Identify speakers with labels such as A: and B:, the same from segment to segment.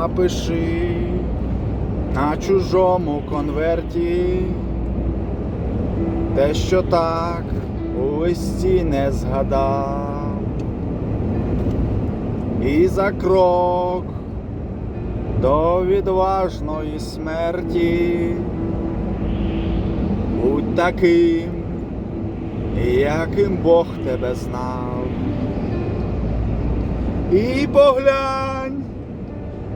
A: напиши на чужому конверті те, що так у листі не згадав. І за крок до відважної смерті будь таким, яким Бог тебе знав. І поглянь,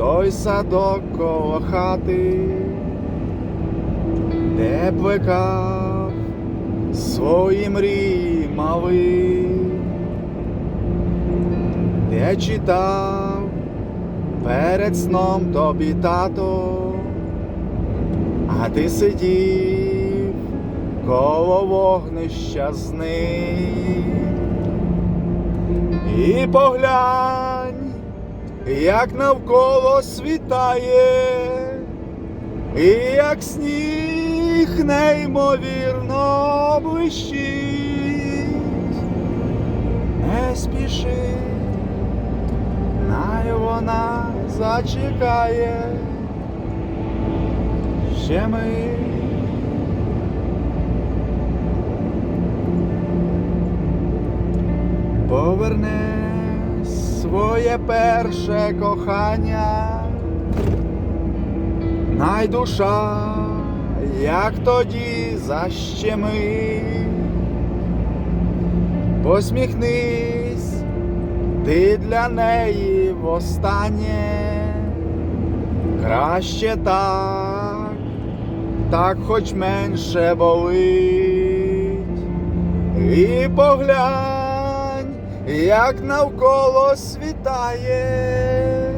A: той садок коло хати, де плекав свої мрії мали, де читав перед сном тобі тато, а ти сидів коло вогнища з ним. І поглянь, як навколо світає, і як сніг неймовірно блищить. Не спіши, най вона зачекає. Ще ми. Поверне своє перше кохання, най душа, як тоді защемить. Посміхнись, ти для неї востаннє, краще так, так хоч менше болить. І поглянь, як навколо світає,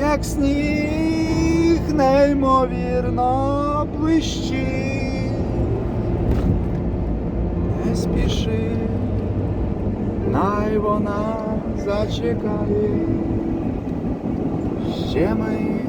A: як сніг неймовірно блищить. Не спіши, най вона зачекає. Ще ми.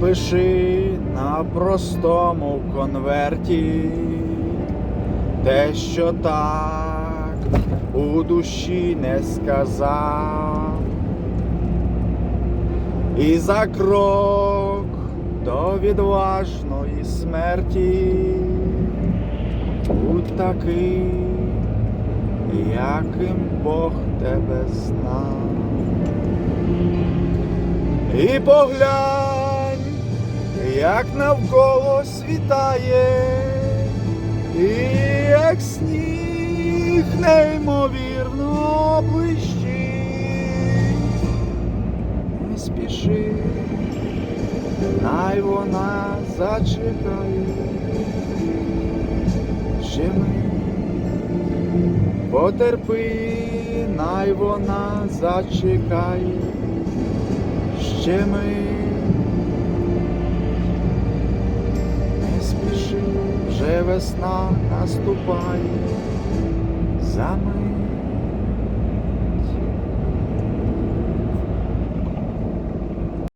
A: Напиши на простому конверті те, що так у душі не сказав. І за крок до відважної смерті будь такий, яким Бог тебе знав. І поглянь, як навколо світає, і як сніг неймовірно блищить. Не спіши, най вона зачекає. Ми потерпи, най вона зачекає ще ми весна наступає, за мить